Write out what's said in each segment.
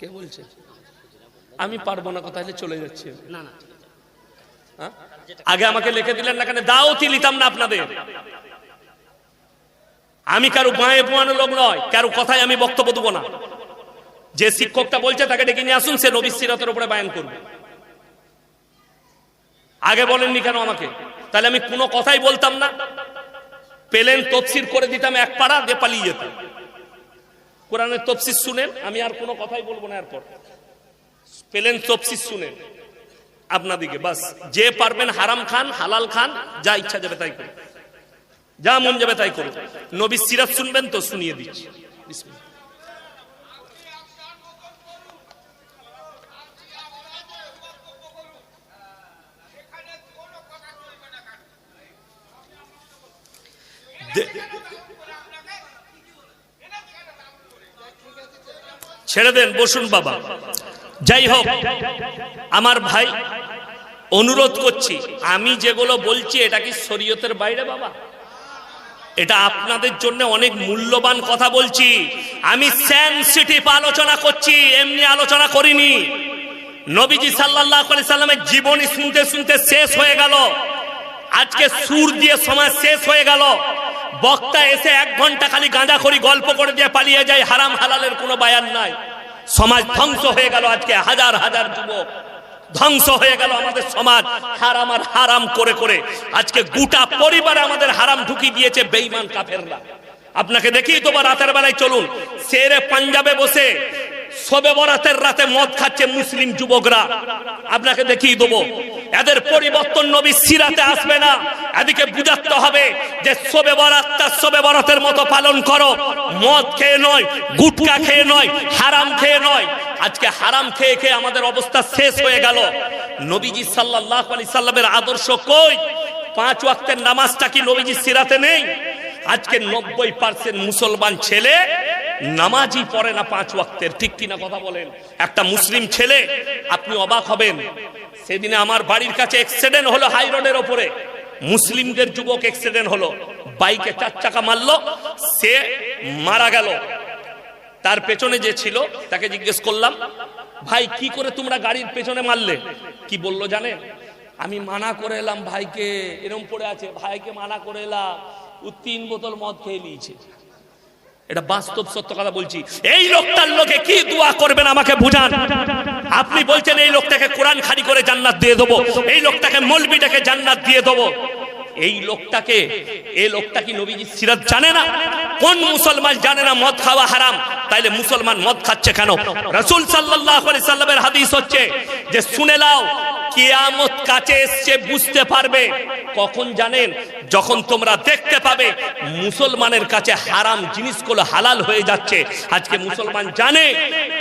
কে বলছে? আমি পারব না কথা চলে যাচ্ছি। না না হ্যাঁ? আগে আমাকে লিখে দিলেন না কেন? দাওতি নিতাম না আপনাদের। আমি কারও গায়ে পোয়ানো লোক নয় কারও কথায় আমি বক্তব্য দেবো না। যে শিক্ষকটা বলছে তাকে ডেকে নিয়ে আসুন সে নবী সিরাতের উপরে বায়ান করবে। আগে বলেননি কেন আমাকে? তাহলে আমি কোনো কথাই বলতাম না। পেলেন তফসির করে দিতাম এক পাড়া দিয়ে পালিয়ে যেতাম। কোরআনের তফসির শুনেন, আমি আর কোনো কথাই বলব না এরপর। পেলেন তফসির শুনেন, আপনাদিকে, বাস। যে পারবেন হারাম খান, হালাল খান, যা ইচ্ছা যাবে তাই করুন। যা মন যাবে তাই করুন। নবী সিরাত শুনবেন তো শুনিয়ে দিচ্ছি বিসমিল্লাহ। দে- ছেড়ে দেন, বসুন বাবা। যাই হোক, আমার ভাই, অনুরোধ করছি, আমি যেগুলো বলছি, এটা কি শরীয়তের বাইরে বাবা? এটা আপনাদের জন্য অনেক মূল্যবান কথা বলছি। আমি সেন্সিটিভ আলোচনা করছি, এমনি আলোচনা করিনি। নবীজি সাল্লাহ সাল্লামের জীবনী শুনতে শুনতে শেষ হয়ে গেল। আজকে সুর দিয়ে সময় শেষ হয়ে গেল। বক্তা এসে এক ঘণ্টা খালি গাঁজা করি গল্প করে দিয়ে পালিয়ে যায়, হারাম হালালের কোনো বায়ান নাই। সমাজ ধ্বংস হয়ে গেল আজকে, হাজার হাজার যুবক। ধ্বংস হয়ে গেল আমাদের সমাজ, হারাম আর হারাম করে করে। আজকে গোটা পরিবারে আমাদের হারাম ঢুকি দিয়েছে বেইমান কাফেররা। আপনাকে দেখি তোমার রাতের বেলায় চলুন সেরে পাঞ্জাবে বসে সবে বরাতের রাতে মদ খাচ্ছে মুসলিম যুবকরা। আপনাকে দেখিয়ে দেবো। এদের পরিবর্তন নবী সিরাতে আসবে না। এদিকে বুঝাতে হবে যে সবে বরাতটা সবে বরাতের মতো পালন করো। মদ খেয়ে নয়, গুটকা খেয়ে নয়, হারাম খেয়ে নয়। আজকে হারাম খেয়ে খেয়ে আমাদের অবস্থা শেষ হয়ে গেল। নবীজি সাল্লাহ আলি সাল্লামের আদর্শ কই? পাঁচ ওয়াক্তের নামাজটা কি নবীজি সিরাতে নেই? আজকে নব্বই পার্সেন্ট মুসলমান ছেলে নামাজই পড়ে না পাঁচ ওয়াক্তের। ঠিক কিনা কথা বলেন? একটা মুসলিম ছেলে, আপনি অবাক হবেন। সেদিনে আমার বাড়ির কাছে অ্যাক্সিডেন্ট হলো হাই রোডের ওপরে। মুসলিমদের যুবক অ্যাক্সিডেন্ট হলো। বাইকে চার চাকা মারলো, সে মারা গেল। তার পেছনে যে ছিল, তাকে জিজ্ঞেস করলাম, ভাই, কি করে তোমরা গাড়ির পেছনে মারলে? কি বলল জানেন আমি মানা করে এলাম ভাইকে, এরম পড়ে আছে। ভাইকে মানা করে এলাম ও তিন বোতল মদ খেয়ে নিয়েছে। এটা বাস্তব সত্য কথা বলছি। এই লোকটার লোকে কি দোয়া করবেন আমাকে বুঝান? আপনি বলছেন এই লোকটাকে কোরআন খালি করে জান্নাত দিয়ে দেবো। এই লোকটাকে মলবিটাকে জান্নাত দিয়ে দেবো। এই লোকটাকে এই লোকটা কি নবীজি সিরাত জানে না? কোন মুসলমান জানে না মদ খাওয়া হারাম? তাইলে মুসলমান মদ খাচ্ছে কেন? রাসূল আলাইহি সাল্লামের হাদিস হচ্ছে যে, শুনে নাও কিয়ামত কাছে এসছে, বুঝতে পারবে। কখন জানেন? যখন তোমরা দেখতে পাবে, মুসলমানের কাছে হারাম জিনিসগুলো হালাল হয়ে যাচ্ছে। আজকে মুসলমান জানে,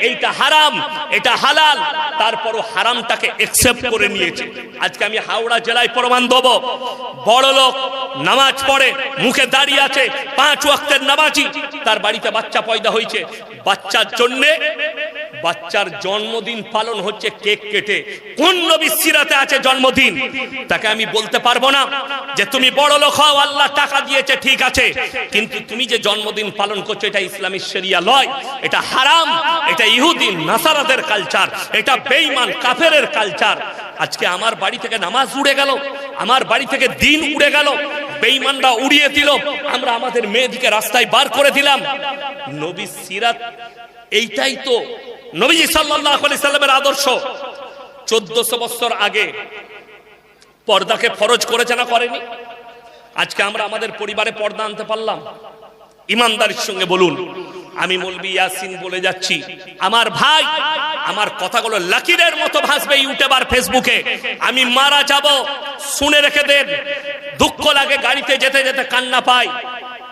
এইটা হারাম, এটা হালাল, তারপরও হারামটাকে একসেপ্ট করে নিয়েছে। আজকে আমি হাওড়া জেলায় প্রমাণ দেবো। বড় লোক নামাজ পড়ে, মুখে দাঁড়িয়ে আছে, পাঁচ ওয়াক্তের নামাজি, তার বাড়িতে বাচ্চা পয়দা হয়েছে। বাচ্চার জন্যে বাচ্চার জন্মদিন পালন হচ্ছে কেক কেটে। কোন নবী সিরাতে আছে জন্মদিন? তাকে আমি বলতে পারব না যে তুমি বড় লোক হও, আল্লাহ টাকা দিয়েছে, ঠিক আছে। কিন্তু তুমি যে জন্মদিন পালন করছ, এটা ইসলামী শরিয়া লয়। এটা হারাম, এটা ইহুদিন নাসারাদের কালচার এটা বেঈমান, কাফেরের কালচার আজকে আমার বাড়ি থেকে নামাজ উড়ে গেল, আমার বাড়ি থেকে দিন উড়ে গেল, বেঈমানরা উড়িয়ে দিল, আমরা আমাদের মেয়েদিকে রাস্তায় বার করে দিলাম। নবী সিরাত এইটাই তো আলাইহি সাল্লামের আদর্শ। চোদ্দশো বছর আগে পর্দাকে ফরজ করেছে না করেনি? আজকে আমরা আমাদের পরিবারে পর্দা আনতে পারলাম। ইমানদারির সঙ্গে বলুন, আমি মলবি ইয়াসিন বলে যাচ্ছি, আমার ভাই আমার কথাগুলো লাকিরের মতো ভাসবে ইউটিউব আর ফেসবুকে। আমি মারা যাব, শুনে রেখে দেন। দুঃখ লাগে গাড়িতে যেতে যেতে কান্না পাই।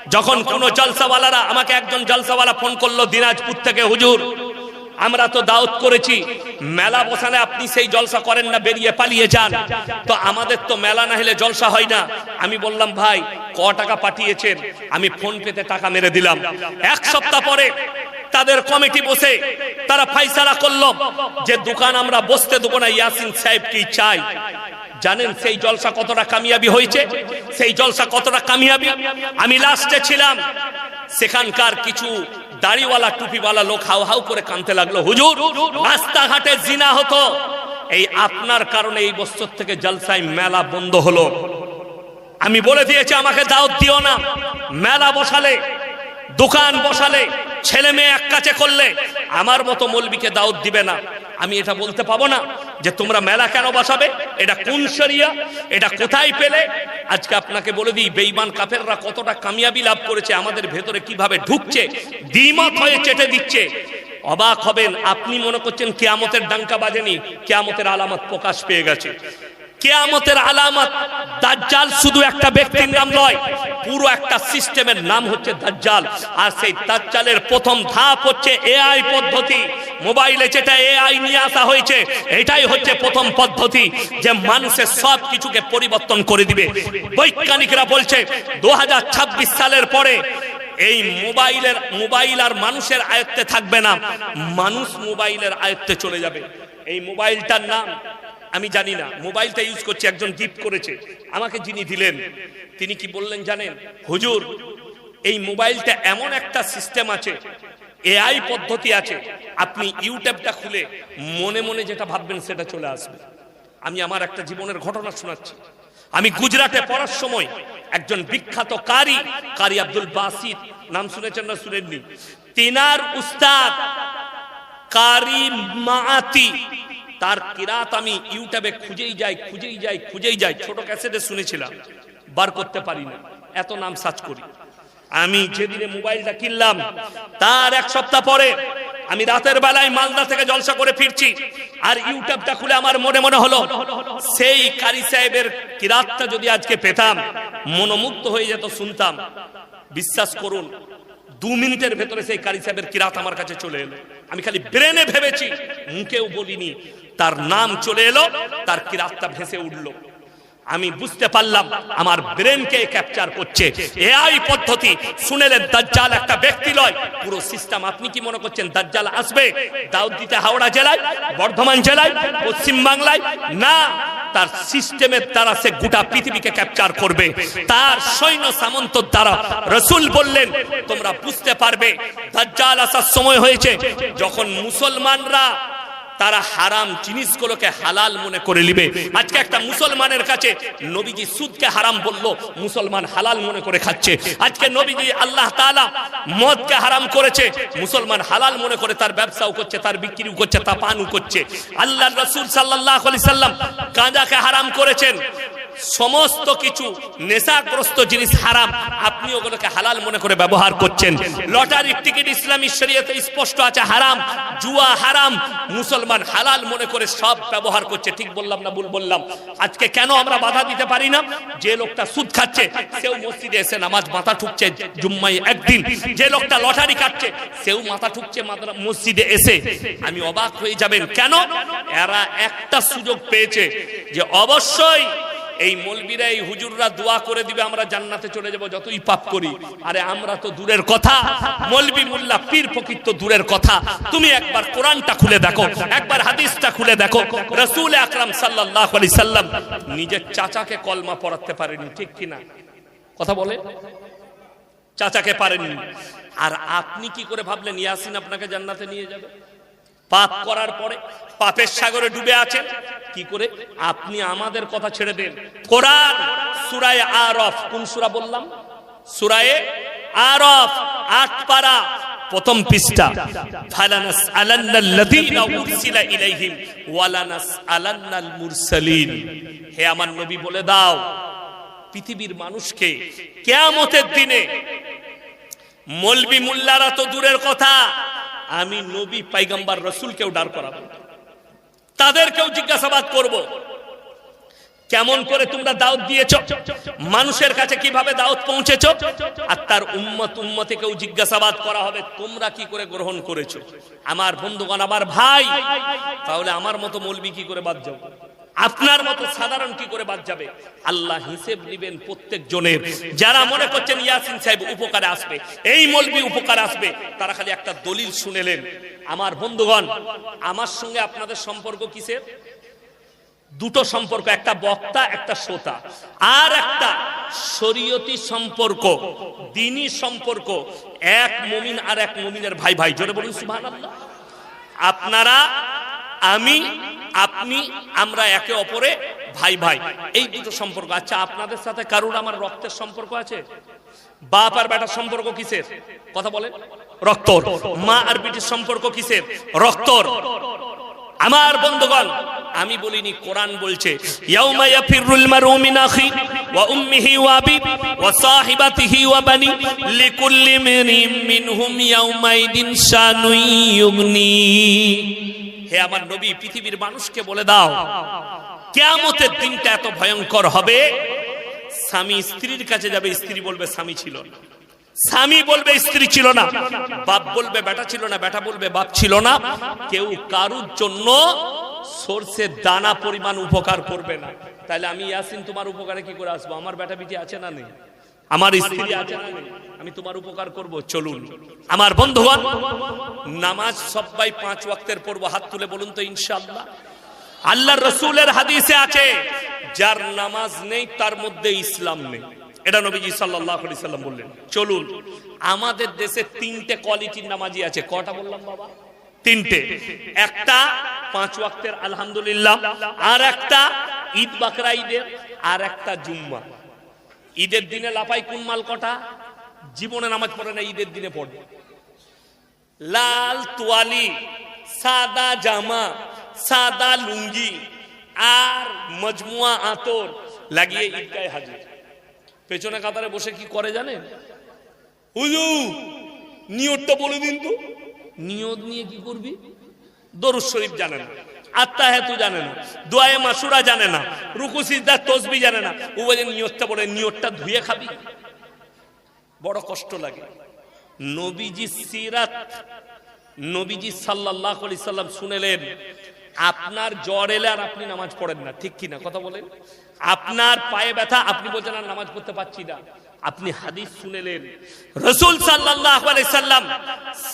যখন কোনো জলসাওয়ালারা আমাকে একজন জলসাওয়ালা ফোন করল, দিনাজপুর থেকে, হুজুর, আমরা তো দাওয়াত করেছি, মেলা বসানে আপনি সেই জলসা করেন না, বেরিয়ে পালিয়ে যান। তো আমাদের তো মেলা না হলে জলসা হয় না। আমি বললাম, ভাই, ক টাকা পাঠিয়েছেন? আমি ফোন পেতে টাকা মেরে দিলাম। এক সপ্তাহ পরে তাদের কমিটি বসে তারা ফাইসালা করল যে, দোকান আমরা বসতে দেবো না, ইয়াসিন সাহেব কি চাই। জানেন সেই জলসা কতটা কামিয়াবি হয়েছে? সেই জলসা কতটা কামিয়াবি? আমি লাস্টে ছিলাম। সেখানকার কিছু দাড়িওয়ালা, টুপিওয়ালা লোক হাউ হাউ করে কানতে লাগল, হুজুর, রাস্তাঘাটে জিনা হতো। এই আপনার কারণে এই বছর থেকে জলসাই মেলা বন্ধ হলো। আমি বলে দিয়েছি, আমাকে দাওয়াত দিও না। মেলা বসালে, দোকান বসালে ছেলে মেয়ে এক কাছে করলে আমার মতো মলবিকে দাওয়াত দিবে না। আমি এটা বলতে পাবো না যে তোমরা মেলা কেন বসাবে? এটা কোন শরিয়া? এটা কোথায় পেলে? আজকে আপনাকে বলে দিই, বেঈমান কাফেররা কতটা কামিয়াবি লাভ করেছে, আমাদের ভেতরে কীভাবে ঢুকছে, দ্বিমত হয়ে চেটে দিচ্ছে। অবাক হবেন, আপনি মনে করছেন কেয়ামতের ডাঙ্কা বাজেনি, কেয়ামতের আলামত প্রকাশ পেয়ে গেছে। কেয়ামতের আলামত, দাজ্জাল শুধু একটা ব্যক্তির নাম নয়, পুরো একটা সিস্টেমের নাম হচ্ছে দাজ্জাল। আর সেই দাজ্জালের প্রথম ধাপ হচ্ছে এআই পদ্ধতি। মোবাইলে যেটা এআই নিয়ে আসা হয়েছে, এটাই হচ্ছে প্রথম পদ্ধতি যে মানুষের সব কিছুকে পরিবর্তন করে দিবে। বৈজ্ঞানিকরা বলছে দু হাজার ছাব্বিশ সালের পরে এই মোবাইলের, মোবাইল আর মানুষের আয়ত্তে থাকবে না, মানুষ মোবাইলের আয়ত্তে চলে যাবে। এই মোবাইলটার নাম আমি জানি না, মোবাইলটা ইউজ করছে, একজন গিফট করেছে। আমাকে যিনি দিলেন, তিনি কি বললেন জানেন? হুজুর, এই মোবাইলটা এমন একটা সিস্টেম আছে এআই পদ্ধতি আছে, আপনি ইউটিউবটা খুলে মনে মনে যেটা ভাববেন সেটা চলে আসবে। আমি আমার একটা জীবনের ঘটনা শোনাচ্ছি। আমি গুজরাটে পড়ার সময় একজন বিখ্যাত কারি কারি আব্দুল বাসিদ, নাম শুনেছেন না শুনেননি? তিনার উস্তাদ কারি মাআতি। তার কিরাত আমি ইউটিউবে খুঁজেই যাই খুঁজেই যাই খুঁজেই যাই। ছোট ক্যাসেটে শুনেছিলাম, বার করতে পারি না। এত নাম সার্চ করি। আমি যেদিনে মোবাইলটা কিনলাম, তার এক সপ্তাহ পরে আমি রাতের বেলায় মালদা থেকে জলসা করে ফিরছি আর ইউটিউবটা খুলে আমার মনে মনে হলো, সেই কারি সাহেবের কিরাতটা যদি আজকে পেতাম, মনোমুগ্ধ হয়ে যেত শুনতাম। বিশ্বাস করুন, দু মিনিটের ভেতরে সেই কারি সাহেবের কিরাত আমার কাছে চলে এলো। আমি খালি ব্রেনে ভেবেছি, মুখেও বলিনি। তার নাম চলে এলো, তার কিরাতটা ভেসে উঠল। আমি বুঝতে পারলাম, আমার ব্রেনকে ক্যাপচার করছে। এআই পদ্ধতি শুনেলেন দাজ্জাল একটা ব্যক্তি লয়। পুরো সিস্টেম আপনি কি মনে করছেন, দাজ্জাল আসবে? দাউদ দিতে হাওড়া জেলায়, বর্ধমান জেলায় পশ্চিম বাংলায় না, তার সিস্টেমের দ্বারা সে গোটা পৃথিবীকে ক্যাপচার করবে। তার সৈন্য সামন্ত দ্বারা রসুল বললেন, তোমরা বুঝতে পারবে, দাজ্জাল আসার সময় হয়েছে, যখন মুসলমানরা তারা হারাম জিনিসগুলোকে হালাল মনে করে নিবে। আজকে একটা মুসলমানের কাছে নবীজি সুদকে হারাম বলল, মুসলমান হালাল মনে করে খাচ্ছে। আজকে নবীজি আল্লাহ তালা মদকে হারাম করেছে, মুসলমান হালাল মনে করে তার ব্যবসাও করছে, তার বিক্রিও করছে তা পানও করছে। আল্লাহ রসুল সাল্লাহ সাল্লাম গাঁজাকে হারাম করেছেন। সমস্ত কিছু নেশাগ্রস্ত জিনিস হারাম। আপনি ওগুলোকে হালাল মনে করে ব্যবহার করছেন। লটারির টিকিট ইসলামী শরীয়তে স্পষ্ট আছে, হারাম। জুয়া হারাম। মুসলমান হালাল মনে করে সব ব্যবহার করছে। ঠিক বললাম না ভুল বললাম? আজকে কেন আমরা বাধা দিতে পারি না? যে লোকটা সুদ খাচ্ছে, সেও মসজিদে এসে নামাজ মাথা ঠুকছে জুম্মাই একদিন। যে লোকটা লটারি কাটছে, সেও মাথা ঠুকছে মসজিদে এসে। আমি অবাক হয়ে যাবেন। কেন? এরা একটা সুযোগ পেয়েছে যে অবশ্যই এই মলবিরা এই হুজুররা দোয়া করে দিবে, আমরা জান্নাতে চলে যাব, যতই পাপ করি। আরে আমরা তো দূরের কথা। মলবি মোল্লা পীর ফকির তো দূরের কথা। তুমি একবার কোরআনটা খুলে দেখো, একবার হাদিসটা খুলে দেখো। রসুল আকরাম সাল্লাল্লাহু আলাইহি সাল্লাম নিজের চাচাকে কলমা পড়াতে পারেনি, ঠিক কিনা? কথা বলে? চাচাকে পারেননি। আর আপনি কি করে ভাবলেন, ইয়াসিন আপনাকে জান্নাতে নিয়ে যাবে? পাপ করার পরে পাপের সাগরে ডুবে আছেন। কি করে? আপনি আমাদের কথা ছেড়ে দেন। কোরআন সুরায় আরফ, কোন সুরা বললাম? সুরায়ে আরফ, আট পারা, প্রথম পৃষ্ঠা। ফালানাস আলান্নাল্লাযীনা উরসিলা ইলাইহিম ওয়ালানাস আলান্নাল মুরসালিন। হে আমার নবী, বলে দাও, পৃথিবীর মানুষকে কেয়ামতের দিনে মলবি মুল্লারা তো দূরের কথা আমি নবী, পাইগাম্বার রসুলকেও ডার করাবো। তাদেরকেও জিজ্ঞাসাবাদ করব। কেমন করে তোমরা দাওয়াত দিয়েছ? মানুষের কাছে কীভাবে দাওয়াত পৌঁছেছ? আর তার উম্মত উম্মতেকেও জিজ্ঞাসাবাদ করা হবে, তোমরা কি করে গ্রহণ করেছ? আমার বন্ধুগণ, আমার ভাই, তাহলে আমার মতো মলবি কি করে বাদ যাও? আপনার মতো সাধারণ কি করে বাদ যাবে? আল্লাহ হিসেব নিবেন প্রত্যেক জনের যারা মনে করছেন ইয়াসিন সাহেব উপকারে আসবে, এই মলবি উপকারে আসবে, তারা খালি একটা দলিল শুনেলেন। আমার বন্ধুগণ, আমার সঙ্গে আপনাদের সম্পর্ক কিসের? দুটো সম্পর্ক, একটা বক্তা, একটা শ্রোতা। আর একটা শরীয়তি সম্পর্ক, দিনী সম্পর্ক, এক মুমিন আর এক মুমিনের ভাই ভাই জোরে বলুন সুবহানাল্লাহ। আপনারা, আমি আপনি, আমরা একে অপরে ভাই ভাই। এই দুটো সম্পর্ক। আচ্ছা আপনাদের সাথে কারুর আমার রক্তের সম্পর্ক আছে? বাপ আর বেটার সম্পর্ক কিসের? কথা বলেন। রক্তর। মা আর বিটির সম্পর্ক কিসের? রক্তর। আমার বন্ধুগণ, আমি বলিনি, কোরআন বলছে, ইয়াউমা ইয়াফিরুল মারউ মিন আখি ওয়া উম্মিহি ওয়া আবি ওয়া সাহিবাতিহি ওয়া বানি লিকুল্লি মিনহুম ইয়াউমাইদিন শানুই ইউগনি। হে আমার নবী, পৃথিবীর মানুষকে বলে দাও, কিয়ামতের দিনটা এত ভয়ঙ্কর হবে। স্বামী স্ত্রীর কাছে যাবে, স্ত্রী বলবে, স্বামী ছিল না। স্বামী বলবে, স্ত্রী ছিল না। বাপ বলবে, বেটা ছিল না, বেটা বলবে, বাপ ছিল না। কেউ কারুর জন্য সর্ষের দানা পরিমাণ উপকার করবে না। তাহলে আমি ইয়াসিন, তোমার উপকারে কি করে আসব? আমার বেটা বিটি আছে না নেই? আমার স্ত্রী আছে না নেই? আমি তোমার উপকার করব, চলুন। আমার বন্ধুগণ নামাজ সবাই পাঁচ ওয়াক্তের পড়ব হাত তুলে বলুন তো ইনশাআল্লাহ। আল্লাহর রসুলের হাদিসে আছে, যার নামাজ নেই, তার মধ্যে ইসলাম নেই। এটা নবীজি সাল্লাল্লাহু সাল্লাম বললেন। চলুন, আমাদের দেশে তিনটে কোয়ালিটির নামাজি আছে। কটা বললাম বাবা? তিনটে। একটা পাঁচ ওয়াক্তের, আলহামদুলিল্লাহ। আর একটা ঈদ বাকরা ঈদের, আর একটা জুম্মা। ঈদের দিনে লাফাই কোন মাল কটা? জীবনে নামাজ পড়ে না, ঈদের দিনে পড়বে লাল তোয়ালি, সাদা জামা, সাদা লুঙ্গি আর মজমুয়া আতর লাগিয়ে ঈদগায় হাজির। পেছনে কাতারে বসে কি করে জানেন? হুজু নিয়তটা বলে দিন তো। নিয়ত নিয়ে কি করবি? দরুদ শরীফ জানে না আত্মা হেতু জানে না, দোয়ায়ে মাসুরা জানে না, রুকু সিজদা তসবি জানে না। ও বলে নিয়তটা বলে, নিয়তটা ধুয়ে খাবি। বড় কষ্ট লাগে। নবীজি সিরাত, নবীজি আলাইহি সাল্লাম শুনেলেন, আপনার জ্বর এলে আর আপনি নামাজ পড়েন না, ঠিক কি না কথা বলেন? আপনার পায়ে ব্যথা, আপনি বলছেন, আর নামাজ পড়তে পারছি না। আপনি হাদিস শুনেলেন, রসুল আলাইহি সাল্লাম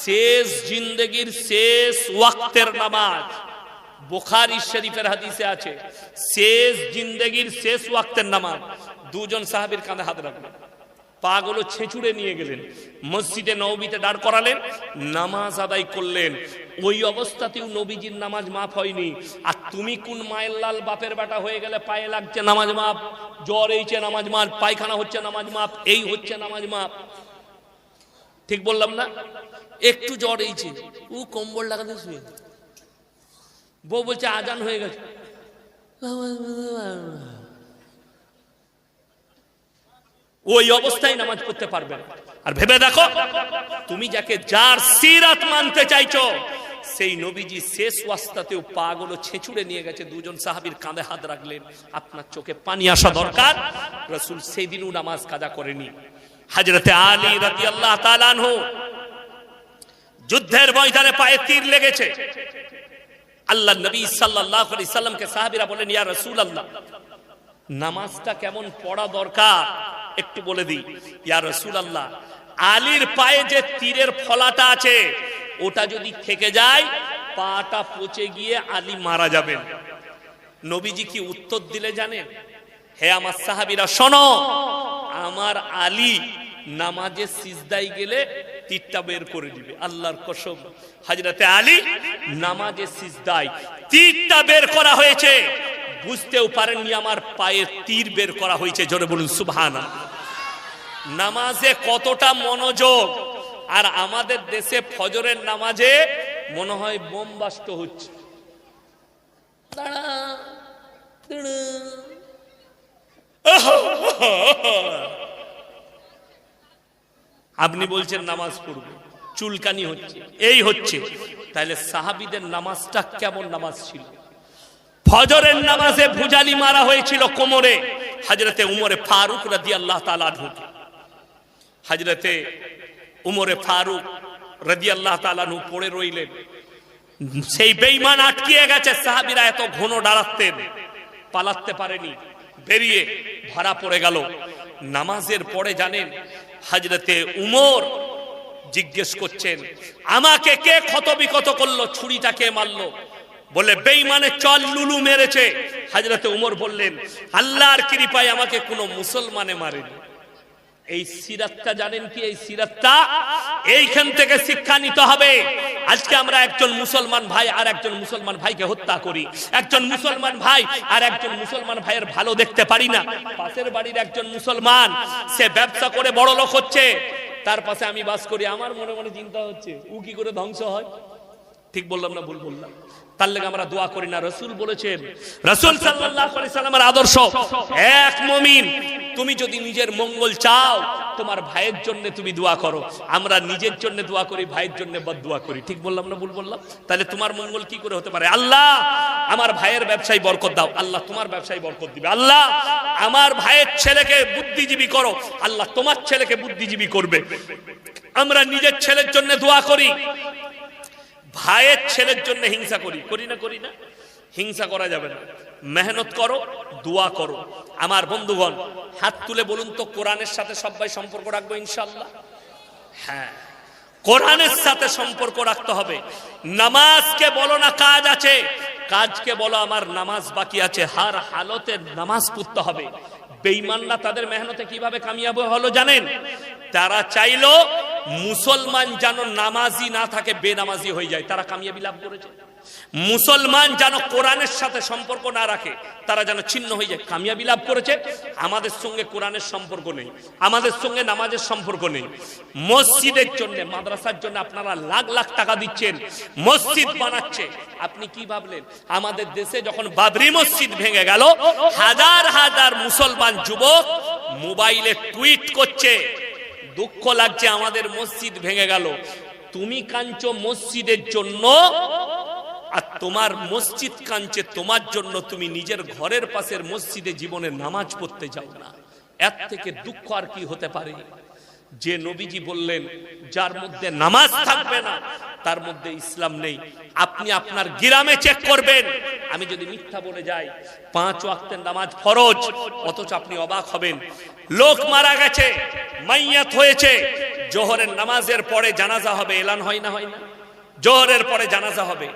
শেষ জিন্দেগির শেষ ওয়াক্তের নামাজ, বুখারী শরীফের হাদিসে আছে, শেষ জিন্দেগির শেষ ওয়াক্তের নামাজ, দুজন সাহাবীর কাঁধে হাত রাখলেন। পাগুলো ছেঁচুড়ে নিয়ে গেলেন। মসজিদে নবীতে দাঁড় করালেন, নামাজ আদায় করলেন। ওই অবস্থাতেও নবীজির নামাজ মাফ হয়নি। আর তুমি কোন মায়ের লাল বাপের বেটা হয়ে গেলে পায়ে লাগছে নামাজ মাপ জ্বর এইছে নামাজ মাপ পায়খানা হচ্ছে নামাজ মাপ এই হচ্ছে নামাজ মাপ ঠিক বললাম না? একটু জ্বর এইছে। ও কম্বল লাগাতে শুয়ে বউ বলছে, আজান হয়ে গেছে। ওই অবস্থায় নামাজ পড়তে পারবে না। আর ভেবে দেখো, তুমি যাকে যার সিরাত মানতে চাইছো, সেই নবীজি শেষ ওয়াস্তাতেও পাগুলো ছেঁচুড়ে নিয়ে গেছে, দুজন সাহাবীর কাঁধে হাত রাখলেন, আপনার চোখে পানি আসা দরকার। রসুল সেই দিনও নামাজ কাজা করেনি। হাজরতে আলী রাতি আল্লাহ তালানহু যুদ্ধের ময়দানে পায়ে তীর লেগেছে। আল্লাহ নবী আলাইহি সাল্লামকে সাহাবীরা বলেন, ইয়া রাসূলুল্লাহ নামাজটা কেমন পড়া দরকার? একটু বলে দিই। ইয়া রাসূলুল্লাহ, আলীর পায়ে যে তীরের ফলাটা আছে, ওটা যদি থেকে যায়, পাটা পচে গিয়ে আলী মারা যাবেন। নবীজি কি উত্তর দিলে জানেন? হে আমার সাহাবীরা, শোনো, আমার আলী নামাজে সিজদাই গেলে তীরটা বের করে দিবে। আল্লাহর কসম হাজরাতে আলী নামাজে সিজদাই তীরটা বের করা হয়েছে। বুঝতেও পারেননি আমার পায়ে তীর বের করা হয়েছে, জোরে বলুন সুবহানা নামাজে কতটা মনোযোগ, আর আমাদের দেশে ফজরের নামাজে মনে হয় বোম বাস্ট হচ্ছে। আপনি বলছেন নামাজ পড়বে, চুলকানি হচ্ছে, এই হচ্ছে তাহলে সাহাবিদের নামাজটা কেমন নামাজ ছিল ফজরের নামাজে ভুজালি মারা হয়েছিল কোমরে হাজরতে উমরে ফারুক রাদি আল্লাহ তালা ঢুকে হাজরতে উমরে ফারুক রাদি আল্লাহ তালানু পড়ে রইলেন। সেই বেইমান আটকিয়ে গেছে, সাহাবিরা এত ঘন দাঁড়াতেন পালাতে পারেনি, বেরিয়ে ভাড়া পড়ে গেল। নামাজের পরে জানেন হাজরতে উমর জিজ্ঞেস করছেন, আমাকে কে ক্ষত বিকত করল? ছুরিটা কে মারলো? বলে বেইমানে চল লুলু মেরেছে। হাজরতে উমর বললেন, আল্লাহর কৃপায় আমাকে কোনো মুসলমানে মারেনি। এই সিরাতটা জানেন কি? এই সিরাতটা এইখান থেকে শিক্ষা নিতে হবে। আজকে আমরা একজন মুসলমান ভাই আর একজন মুসলমান ভাইকে হত্যা করি। একজন মুসলমান ভাই আর একজন মুসলমান ভাইয়ের ভালো দেখতে পারি না। পাশের বাড়ির একজন মুসলমান, সে ব্যবসা করে বড় লোক হচ্ছে। তার পাশে আমি বাস করি। আমার মনে মনে চিন্তা হচ্ছে, ও কি করে ধ্বংস হয়? ঠিক বললাম না ভুল বললাম? তার লেগে আমরা দোয়া করি না। রসুল বলেছেন, রসুল সাল্লামের আদর্শ, এক মমিন, তুমি যদি নিজের মঙ্গল চাও, তোমার ভাইয়ের জন্য তুমি দোয়া করো। আমরা নিজের জন্য দোয়া করি, ভাইয়ের জন্য বদদোয়া করি। ঠিক বললাম না ভুল বললাম? তাহলে তোমার মঙ্গল কি করে হতে পারে? আল্লাহ, আমার ভাইয়ের ব্যবসায় বরকত দাও। আল্লাহ তোমার ব্যবসায় বরকত দিবে। আল্লাহ, আমার ভাইয়ের ছেলেকে বুদ্ধিজীবী করো। আল্লাহ তোমার ছেলেকে বুদ্ধিজীবী করবে। আমরা নিজের ছেলের জন্য দোয়া করি। ভাইয়ের ছেলের জন্য হিংসা করি। করি না করি না। হিংসা করা যাবে না। মেহনত করো, দোয়া করো। আমার বন্ধুগণ, হাত তুলে বলুন তো, কোরআনের সাথে সবাই সম্পর্ক রাখব ইনশাল্লাহ হ্যাঁ। কোরআনের সাথে সম্পর্ক রাখতে হবে। নামাজকে বলো না, কাজ আছে। কাজকে বলো, আমার নামাজ বাকি আছে। হার হালতে নামাজ পড়তে হবে। বেঈমানরা তাদের মেহনতে কীভাবে কামিয়াব হলো জানেন? তারা চাইলো মুসলমান যেন নামাজি না থাকে, বেনামাজি হয়ে যায়, তারা কামিয়াবি লাভ করেছে। মুসলমান যেন কোরআনের সাথে সম্পর্ক না রাখে, তারা যেন ছিন্ন হয়ে যায়, কামিয়াবি লাভ করেছে। আমাদের সঙ্গে কোরআনের সম্পর্ক নেই, আমাদের সঙ্গে নামাজের সম্পর্ক নেই। মসজিদের জন্য, মাদ্রাসার জন্য আপনারা লাখ লাখ টাকা দিচ্ছেন, মসজিদ বানাচ্ছে। আপনি কি ভাবলেন? আমাদের দেশে যখন বাবরি মসজিদ ভেঙে গেল, হাজার হাজার মুসলমান যুবক মোবাইলে টুইট করছে দুঃখ লাগছে, আমাদের মসজিদ ভেঙে গেল। তুমি কাঞ্চ মসজিদের জন্য, আর তোমার মসজিদ কাঞ্চে তোমার জন্য তুমি নিজের ঘরের পাশের মসজিদে জীবনে নামাজ পড়তে যাও না। এর থেকে দুঃখ আর কি হতে পারে? যে নবীজি বললেন, যার মধ্যে নামাজ থাকবে না, তার মধ্যে ইসলাম নেই। আপনি আপনার গ্রামে চেক করবেন। আমি যদি মিথ্যা বলে যাই, পাঁচ ওয়াক্তের নামাজ ফরজ, অথচ আপনি অবাক হবেন। লোক মারা গেছে, মাইয়াত হয়েছে। জোহরের নামাজের পরে জানাজা হবে, এলান হয় না হয় না? জোহরের পরে জানাজা হবে।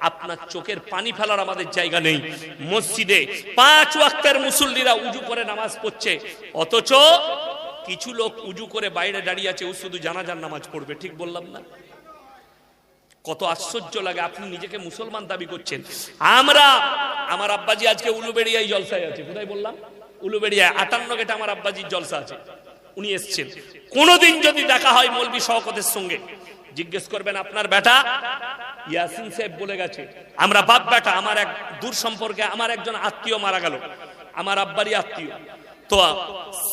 আপনার চোখের পানি ফেলার আমাদের জায়গা নেই। মসজিদে পাঁচ ওয়াক্তের মুসল্লিরা উজু করে নামাজ পড়ছে। অথচ কিছু লোক উজু করে বাইরে দাঁড়িয়ে আছে, ও শুধু জানাজার নামাজ পড়বে, ঠিক বললাম না? কত আশ্চর্য লাগে, আপনি নিজেকে মুসলমান দাবি করছেন। আমরা, আমার আব্বাজি আজকে উলুবেড়িয়ায় জলসায় আছে, কোথায় বললাম? উলুবেড়িয়ায় আটান্ন গেটে আমার আব্বাজির জলসা আছে। উনি এসছেন। কোনোদিন যদি দেখা হয় মৌলবী শওকতের সঙ্গে, জিজ্ঞেস করবেন আপনার বেটা? ইয়াসিন সাহেব বলে গেছে, আমরা বাপ বেটা, আমার এক দূর সম্পর্কে আমার একজন আত্মীয় মারা গেল। আমার আব্বারই আত্মীয়। তো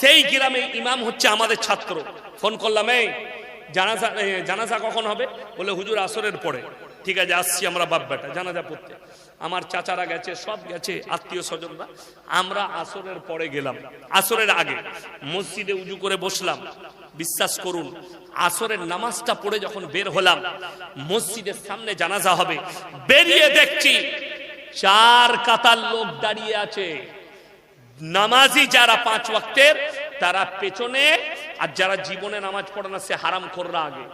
সেই গ্রামে ইমাম হচ্ছে আমাদের ছাত্র। ফোন করলাম, এই, জানাজা জানাজা কখন হবে? বলে, হুজুর আসরের পরে। ঠিক আছে, আসছি আমরা বাপ বেটা, জানাজা পড়তে। আমার চাচারা গেছে, সব গেছে, আত্মীয় স্বজনরা। আমরা আসরের পরে গেলাম, আসরের আগে মসজিদে উজু করে বসলাম। বিশ্বাস করুন, আসরের নামাজটা পড়ে যখন বের হলাম, মসজিদের সামনে জানাজা হবে। বেরিয়ে দেখছি চার কাতার লোক দাঁড়িয়ে আছে। নামাজি যারা পাঁচ ওয়াক্তের, তারা পেছনে, আর যারা জীবনে নামাজ পড়ে না, সে হারাম কররা আগে।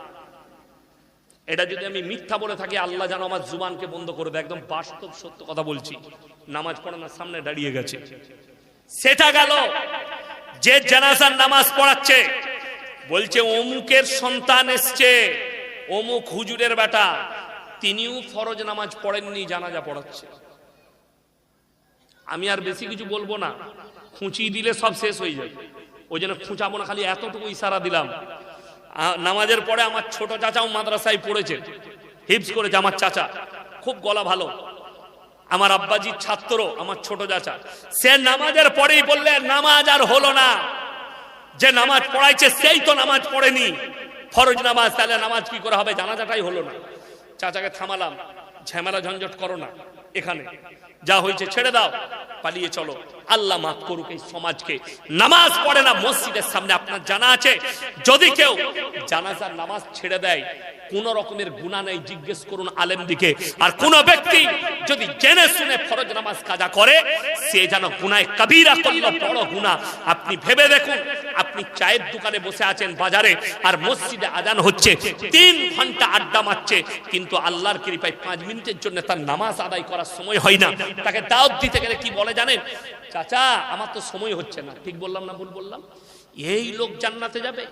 এটা যদি আমি মিথ্যা বলে থাকি, আল্লাহ যেন আমার জুবানকে বন্ধ করে দেয়। একদম বাস্তব সত্য কথা বলছি। নামাজ পড়ানোর সামনে দাঁড়িয়ে গেছে। সেটা গেল। যে জানাজার নামাজ পড়াচ্ছে, বলছে, অমুকের সন্তান এসছে, অমুক হুজুরের বেটা। তিনিও ফরজ নামাজ পড়েননি, জানাজা পড়াচ্ছে। আমি আর বেশি কিছু বলব না। খুঁচি দিলে সব শেষ হয়ে যায় ওই জন্য খুঁচাবো না, খালি এতটুকু ইশারা দিলাম। নামাজের পরে আমার ছোট চাচাও মাদ্রাসায় পড়েছে। হিপস করেছে আমার চাচা। খুব গলা ভালো। আমার আব্বাজির ছাত্র, আমার ছোট চাচা। সে নামাজের পরেই বললে, নামাজ আর হলো না। যে নামাজ পড়াইছে সেই তো নামাজ পড়েনি। ফরজ নামাজ, তাহলে নামাজ কি করে হবে? জানাজাটাই হলো না। চাচাকে থামালাম, ঝামেলা ঝঞ্ঝট করো না এখানে। যা হয়েছে ছেড়ে দাও, পালিয়ে চলো। আল্লাহ মাফ করুক এই সমাজকে। নামাজ পড়ে না, মসজিদের সামনে আপনার জানা আছে? যদি কেউ জানাজার নামাজ ছেড়ে দেয়, কোন রকমের গুণা নেই, জিজ্ঞেস করুন আলেম দিকে। আর কোন ব্যক্তি যদি জেনে শুনে ফরজ নামাজ কাজা করে, সে যেন গুনায় কবিরা করল, বড় গুণা আপনি ভেবে দেখুন, আপনি চায়ের দোকানে বসে আছেন বাজারে, আর মসজিদে আজান হচ্ছে, তিন ঘণ্টা আড্ডা মারছে, কিন্তু আল্লাহর কৃপায় পাঁচ মিনিটের জন্য তার নামাজ আদায় করার সময় হয় না। তাকে দাওয়াত দিতে গেলে কি বলে জানেন? চাচা, আমার তো সময় হচ্ছে না। ঠিক বললাম না ভুল বললাম? এই লোক জান্নাতে যাবে।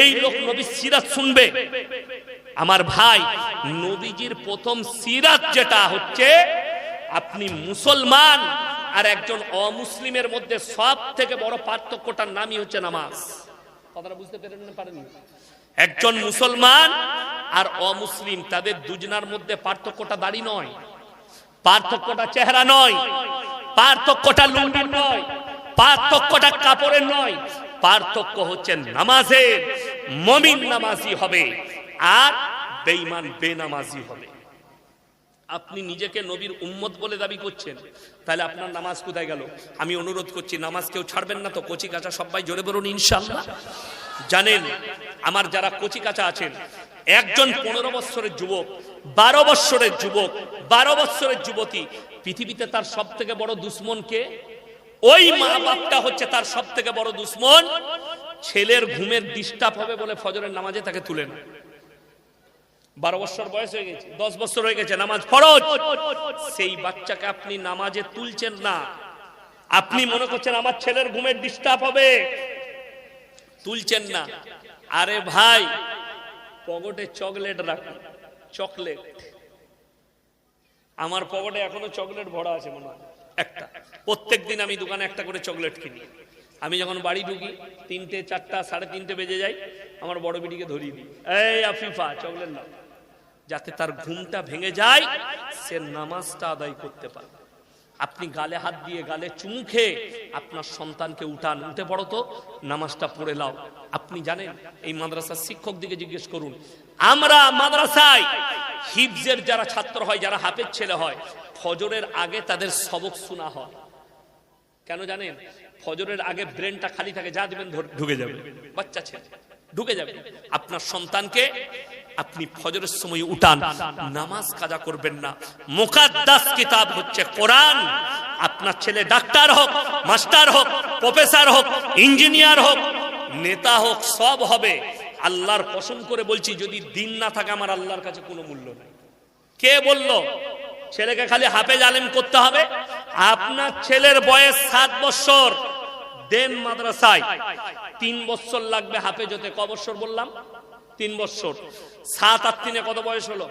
এই লোক নবীর সিরাত শুনবে। আমার ভাই, নবীজির প্রথম সিরাত যেটা হচ্ছে, আপনি মুসলমান আর একজন অমুসলিমের মধ্যে সব থেকে বড় পার্থক্যটার নামই হচ্ছে নামাজ। কথাটা বুঝতে পেরেন না পারেন একজন মুসলমান আর অমুসলিম, তাদের দুজনার মধ্যে পার্থক্যটা দাড়ি নয়, পার্থক্যটা চেহারা নয়। পার্থক্যটা লুঙ্গির নয়, পার্থক্যটা কাপড়ের নয়, পার্থক্য হচ্ছে নামাজের, মমিন নামাজি হবে আর বেঈমান, বেনামাজি হবে। আপনি নিজেকে নবীর উম্মত বলে দাবি করছেন, তাহলে আপনার নামাজ কোথায় গেল? আমি অনুরোধ করছি, নামাজ কেউ ছাড়বেন না তো, কচি কাঁচা সবাই জোরে বলুন ইনশাল্লাহ জানেন, আমার যারা কচি কাঁচা আছেন, একজন পনেরো বৎসরের যুবক, বারো বৎসরের যুবক, বারো বৎসরের যুবতী পৃথিবীতে তার সব থেকে বড় দুশ্মন কে? ওই মা বাপটা হচ্ছে তার সব থেকে বড় দুশ্মন। ছেলের ঘুমের ডিস্টার্ব হবে বলে ফজরের নামাজে তাকে তুলে না বারো বছর বয়স হয়ে গেছে, দশ বছর হয়ে গেছে, নামাজ ফরজ। সেই বাচ্চাকে আপনি নামাজে তুলছেন না। আপনি মনে করছেন আমার ছেলের ঘুমের ডিস্টার্ব হবে। তুলছেন না। আরে ভাই, পকেটে চকলেট রাখুন, চকলেট। আমার পকেটে এখনও চকলেট ভরা আছে মনে হয়। একটা। প্রত্যেক দিন আমি দোকানে একটা করে চকলেট কিনি। আমি যখন বাড়ি ঢুকি, তিনটে, চারটা, সাড়ে তিনটে বেজে যাই আমার বড় বিটিকে ধরিয়ে দিই। এই আফিফা, চকলেট না যাতে তার ঘুমটা ভেঙে যায়, সে নামাজটা আদায় করতে পারে। আপনি গালে হাত দিয়ে গালে চুমু খেয়ে আপনার সন্তানকে উঠান উঠে পড়ো তো নামাজটা পড়ে লাও। আপনি জানেন এই মাদ্রাসার শিক্ষক দিকে জিজ্ঞেস করুন আমরা মাদ্রাসায় হিফজের যারা ছাত্র হয় যারা হাফের ছেলে হয় ফজরের আগে তাদের সবক শোনা হয়? কেন জানেন? ফজরের আগে ব্রেনটা খালি থাকে যা দেবেন ঢুকে যাবে। বাচ্চা ছেলে। ঢুকে যাবে। আপনার সন্তানকে আপনি ফজরের সময় উঠান। নামাজ কাজা করবেন না। মুকাদ্দাস কিতাব হচ্ছে কোরআন। আপনার ছেলে ডাক্তার হোক, মাস্টার হোক, প্রফেসর হোক, ইঞ্জিনিয়ার হোক, নেতা হোক, সব হবে। আল্লাহর পছন্দ করে বলছি, যদি দিন না থাকে, আমার আল্লাহর কাছে কোনো মূল্য নেই। কে বলল, ছেলেকে খালি হাফেজ আলেম করতে হবে? আপনার ছেলের বয়স সাত বছর। দেন মাদ্রাসায়। তিন বছর লাগবে হাফেজ হতে ক বছর বললাম? তিন বছর সাত আর তিনে কত বয়স হলো?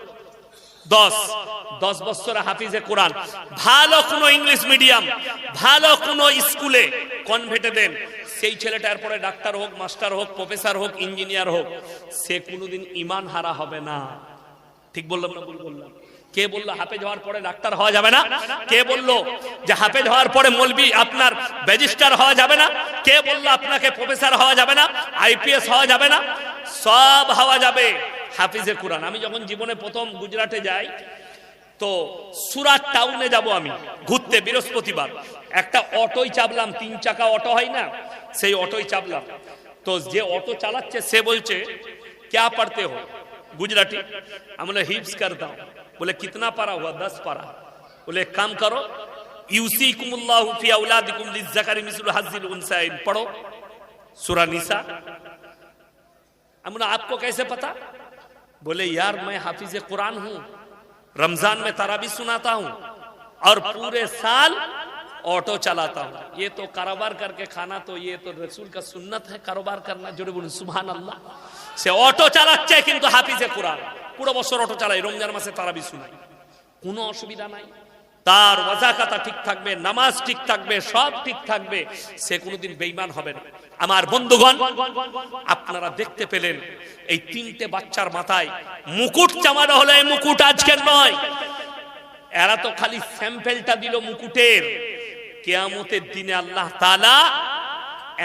দশ। দশ বছরে হাফিজে কোরআন। ভালো কোনো ইংলিশ মিডিয়াম, ভালো কোনো স্কুলে কনভেটে দেন। সেই ছেলেটা এরপরে ডাক্তার হোক, মাস্টার হোক, প্রফেসর হোক, ইঞ্জিনিয়ার হোক, সে কোনোদিন ইমান হারা হবে না। ঠিক বললাম না বললাম? কে বলল হাফেজ হওয়ার পরে ডাক্তার হওয়া যাবে না? কে বলল যে হাফেজ হওয়ার পরে মলবি আপনার রেজিস্টার হওয়া যাবে না? কে বলল আপনাকে প্রফেসর হওয়া যাবে না? আইপিএস হওয়া যাবে না? সব হওয়া যাবে হাফিজে কোরআন। আমি যখন জীবনে প্রথম গুজরাটে যাই, তো সুরাট টাউনে যাব আমি, ঘুরতে বৃহস্পতিবার। একটা অটোই চাপলাম, তিন চাকা অটো হয় না? সেই অটোই চাপলাম। তো যে অটো চালাচ্ছে, সে বলছে, ক্যা পড়তে হো গুজরাটি? আমরা হিপস করতাম बोले, कितना पारा हुआ? दस पारा। बोले काम करो यूसी पढ़ो, सुरा अमुना, आपको कैसे पता? बोले, यार, मैं हाफिज कुरान हूँ, रमज़ान में तराबी सुनाता हूँ और पूरे साल ऑटो चलाता हूँ। ये तो कारोबार करके खाना तो ये तो रसूल का सुन्नत है, कारोबार करना जुड़े बोले सुबह अल्लाह। से ऑटो चलाचे किंतु हाफिज कुरान। পুরো বছর অটো চালাই রমজান মাসে তারাবি শুনাই কোনো অসুবিধা নাই। তার ওয়াজাকাতা ঠিক থাকবে, নামাজ ঠিক থাকবে, সব ঠিক থাকবে। সে কোনোদিন বেইমান হবে না। আমার বন্ধুগণ, আপনারা দেখতে পেলেন, এই তিনটে বাচ্চার মাথায় মুকুট চামানো হলো। এই মুকুট আজকের নয়। এরা তো খালি স্যাম্পেলটা দিল মুকুটের। কেয়ামতের দিনে আল্লাহ তালা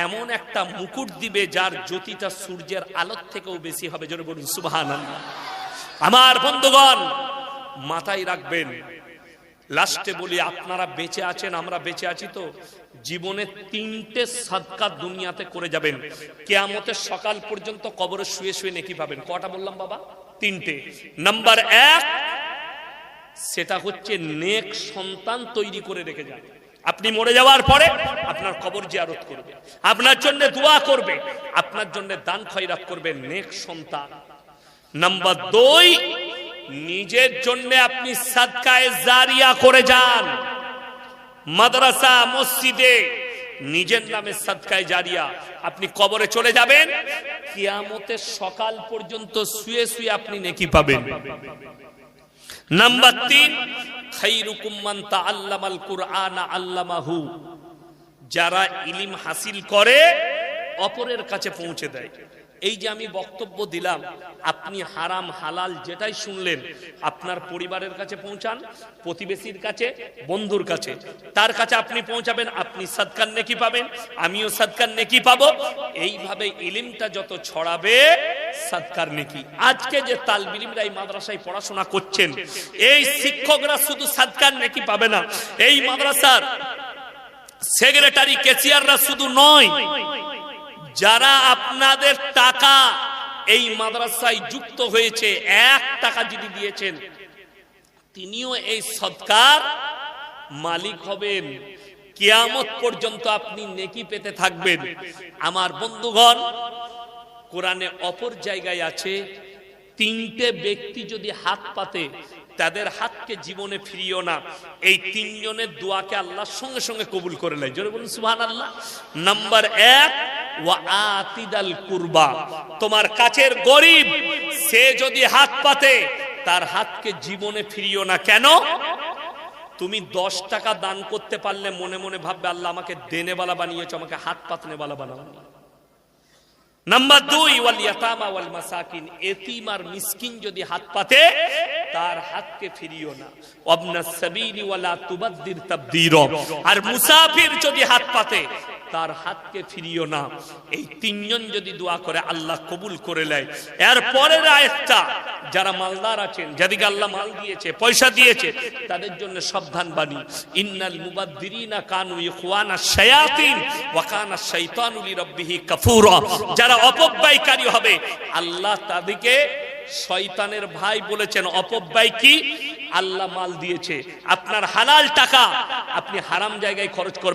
এমন একটা মুকুট দিবে, যার জ্যোতিটা সূর্যের আলোর থেকেও বেশি হবে। জোরে বলুন, সুবহানাল্লাহ। আমার বন্ধুগণ, মাথায় রাখবেন, লাস্টে বলি, আপনারা বেঁচে আছেন, আমরা বেঁচে আছি তো, জীবনে তিনটে সাদকা দুনিয়াতে করে যাবেন। কেয়ামতের সকাল পর্যন্ত কবরে শুয়ে শুয়ে নেকি পাবেন। কটা বললাম বাবা? তিনটে। নাম্বার এক, সেটা হচ্ছে নেক সন্তান তৈরি করে রেখে যান। আপনি মরে যাওয়ার পরে আপনার কবর জিয়ারত করবে। আপনার জন্য দোয়া করবে। আপনার জন্য দান খয়রাত করবে নেক সন্তান। নাম্বার দুই, নিজের জন্য আপনি সাদকায়ে জারিয়া করে যান। মাদ্রাসা, মসজিদে নিজের নামে সাদকায় জারিয়া আপনি কবরে চলে যাবেন। কিয়ামতের সকাল পর্যন্ত শুয়ে শুয়ে আপনি নেকি পাবেন। নাম্বার তিন, খাইরুকুম মান তাআল্লামাল কুরআন আল্লামাহু। যারা ইলিম হাসিল করে, অপরের কাছে পৌঁছে দেয়। এই যে আমি বক্তব্য দিলাম, আপনি হারাম, হালাল যেটাই শুনলেন, আপনার পরিবারের কাছে পৌঁছান, প্রতিবেশীর কাছে, বন্ধুর কাছে। তার কাছে আপনি পৌঁছাবেন, আপনি সৎকার নেকি পাবেন, আমিও সৎকার নেকি পাবো। এইভাবে ইলিমটা যত ছড়াবে সৎকার নেকি। আজকে যে তালবিলিমরা এই মাদ্রাসায় পড়াশোনা করছেন, এই শিক্ষকরা শুধু সৎকার নেকি পাবে না। এই মাদ্রাসার সেক্রেটারি, কেসিয়াররা শুধু নয় যারা আপনাদের টাকা এই মাদ্রাসায় যুক্ত হয়েছে, এক টাকা যদি দিয়েছেন, তিনিও এই সৎকার মালিক হবেন। কিয়ামত পর্যন্ত আপনি নেকি পেতে থাকবেন। আমার বন্ধুগণ, কোরআনে অপর জায়গায় আছে, তিনটে ব্যক্তি যদি হাত পাতে, তাদের হাতকে জীবনে ফিরিও না। এই তিনজনের দোয়াকে আল্লাহর সঙ্গে সঙ্গে কবুল করে নেয়। জোরে বলুন সুবহান আল্লাহ নাম্বার এক কুরবা। তোমার কাছের গরিব, সে যদি হাত পাতে, তার হাতকে জীবনে ফিরিও না। কেন? তুমি দশ টাকা দান করতে পারলে মনে মনে ভাববে, আল্লাহ আমাকে দেনেওয়ালা বানিয়েছো, আমাকে হাত পাতনেওয়ালা বানাবো নাম্বার দুই, ওয়াল ওয়াল মাসাকিন। এতিম আর মিসকিন যদি হাত পাতে, তার হাতকে ফিরিও না। ওয়াবনা সাবিলি ওয়ালা তুবাদ্দির তাবদীর। আর মুসাফির যদি হাত পাতে তার হাতকে ফিরিও না। এই তিনজন যদি দোয়া করে, আল্লাহ কবুল করে নেয়। এর পরের যারা মালদার আছেন, যাদিকে আল্লাহ মাল দিয়েছে, পয়সা দিয়েছে, তাদের জন্য সাবধান বাণী। ইন্নাল মুবাদ্দিরিনা কানু ইখওয়ানা শায়াতিন ওয়া কানা শাইতানু লিরাব্বিহি কাফুরা। যারা অপব্যয়কারী হবে, আল্লাহ তাদেরকে শয়তানের ভাই বলেছেন। অপব্যয় কি? আল্লাহ মাল দিয়েছে। আপনার হালাল টাকা আপনি হারাম জায়গায় খরচ করবেন।